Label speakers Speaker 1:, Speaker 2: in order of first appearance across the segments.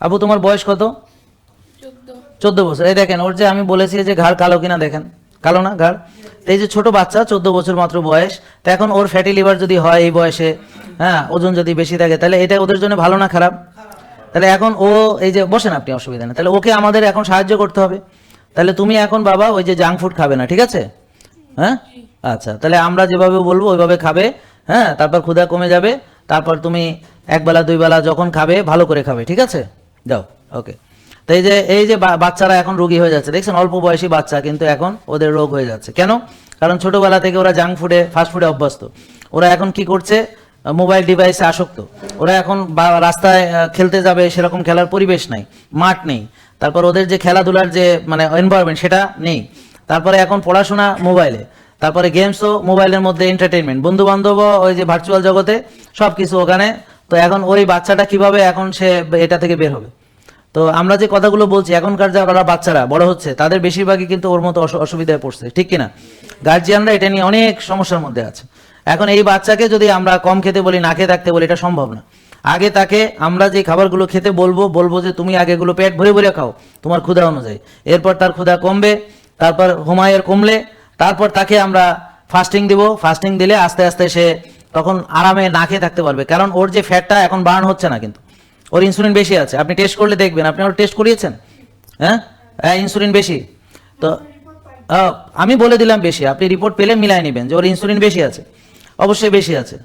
Speaker 1: আবু তোমার বয়স কত?
Speaker 2: চোদ্দ।
Speaker 1: বছর। এই দেখেন ওর যে আমি বলেছি যে ঘাড় কালো কিনা দেখেন। কালো না ঘাড়? এই যে ছোট বাচ্চা চোদ্দ বছর মাত্র বয়স তো এখন ওর ফ্যাটি লিভার যদি হয় এই বয়সে হ্যাঁ ওজন যদি বেশি থাকে তাহলে এটা ওদের জন্য ভালো না খারাপ? তাহলে এখন ও এই যে বসেন আপনি অসুবিধা নেই। তাহলে ওকে আমাদের এখন সাহায্য করতে হবে। তাহলে তুমি এখন বাবা ওই যে জাঙ্ক ফুড খাবে না ঠিক আছে? হ্যাঁ? আচ্ছা তাহলে আমরা যেভাবে বলব ওইভাবে খাবে হ্যাঁ তারপর ক্ষুধা কমে যাবে তারপর তুমি একবেলা দুই বেলা যখন খাবে ভালো করে খাবে ঠিক আছে? যাও ওকে তো এই যে এই যে বাচ্চারা এখন রোগী হয়ে যাচ্ছে, দেখছেন? অল্প বয়সী বাচ্চা, কিন্তু এখন ওদের রোগ হয়ে যাচ্ছে। কেন? কারণ ছোটবেলা থেকে ওরা জাঙ্ক ফুডে ফাস্ট ফুডে অভ্যস্ত। ওরা এখন কি করছে? মোবাইল ডিভাইসে আসক্ত। ওরা এখন রাস্তায় খেলতে যাবে, সেরকম খেলার পরিবেশ নাই, মাঠ নেই। তারপর ওদের যে খেলাধুলার যে মানে এনভায়রনমেন্ট সেটা নেই। তারপরে এখন পড়াশোনা মোবাইলে তারপরে গেমসও মোবাইলের মধ্যে এন্টারটেনমেন্ট বন্ধু বান্ধব ওই যে ভার্চুয়াল জগতে সব কিছু ওখানে তো এখন ওই বাচ্চাটা কীভাবে এখন সে এটা থেকে বের হবে? তো আমরা যে কথাগুলো বলছি, এখনকার যারা বাচ্চারা, বড় হচ্ছে, তাদের বেশিরভাগই কিন্তু ওর মতো অসু- অসুবিধায় পড়ছে, ঠিক কিনা? গার্জিয়ানরা এটা নিয়ে অনেক সমস্যার মধ্যে আছে। এখন এই বাচ্চাকে যদি আমরা কম খেতে বলি, না খেয়ে থাকতে বলি, এটা সম্ভব না। আগে তাকে আমরা যে খাবারগুলো খেতে বলব বলব যে তুমি আগে এগুলো পেট ভরে ভরে খাও, তোমার ক্ষুধা অনুযায়ী। এরপর তার ক্ষুধা কমবে, তারপর হুমায়ের কমলে, তারপর তাকে আমরা ফাস্টিং দিব। ফাস্টিং দিলে আস্তে আস্তে সে তখন আরামে না খেয়ে থাকতে পারবে। কারণ ওর যে ফ্যাটটা এখন বার্ন হচ্ছে না কিন্তু। ওর ইনসুলিন বেশি আছে। আপনি টেস্ট করলে দেখবেন। আপনি ওর টেস্ট করিয়েছেন? হ্যাঁ? হ্যাঁ ইনসুলিন বেশি। তো আমি বলে দিলাম বেশি। আপনি রিপোর্ট পেলে মিলাই নেবেন যে ওর ইনসুলিন বেশি আছে। অবশ্যই বেশি আছে।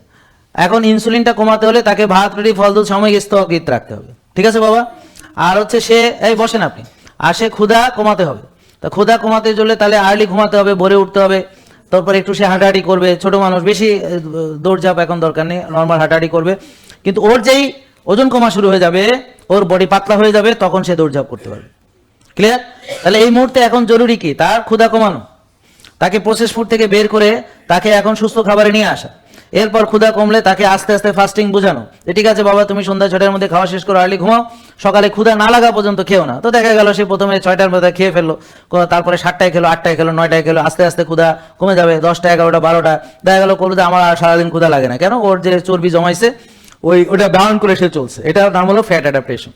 Speaker 1: এখন ইনসুলিনটা কমাতে হলে তাকে ভাত, রুটি, ফল, দুধ, সাময়িক স্থগিত রাখতে হবে। ঠিক আছে বাবা? আর হচ্ছে সে, এই বসেন আপনি। আর সে ক্ষুধা কমাতে হবে। তা ক্ষুধা কমাতে চলে তাহলে আর্লি ঘুমাতে হবে, ভোরে উঠতে হবে। তারপর একটু সে হাঁটাহাঁটি করবে, ছোট মানুষ, বেশি দৌড়ঝাঁপ এখন দরকার নেই নর্মাল হাঁটাহাঁটি করবে। কিন্তু ওর যেই ওজন কমা শুরু হয়ে যাবে, ওর বডি পাতলা হয়ে যাবে, তখন সে দৌড়ঝাঁপ করতে পারবে। ক্লিয়ার তাহলে এই মুহূর্তে এখন জরুরি কি? তার ক্ষুধা কমানো। তাকে প্রসেস ফুড থেকে বের করে তাকে এখন সুস্থ খাবারে নিয়ে আসা। এরপর ক্ষুধা কমলে তাকে আস্তে আস্তে ফাস্টিং বোঝানো। ঠিক আছে বাবা, তুমি সন্ধ্যা ছটার মধ্যে খাওয়া শেষ করো আর্লি ঘুমাও। সকালে ক্ষুধা না লাগা পর্যন্ত খেয়েও না। তো দেখা গেল সে প্রথমে ছয়টার মধ্যে খেয়ে ফেলল তারপরে সাতটায় খেলো, আটটায় খেলো, নয়টায় খেলো, আস্তে আস্তে ক্ষুধা কমে যাবে, দশটা, এগারোটা, বারোটা। দেখা গেল করল যে আমার আর সারাদিন ক্ষুধা লাগে না। কেন? ওর যে চর্বি জমাইছে, ওই ওটা ব্যায়াম করে সে চলছে। এটা নাম হলো ফ্যাট অ্যাডাপ্টেশন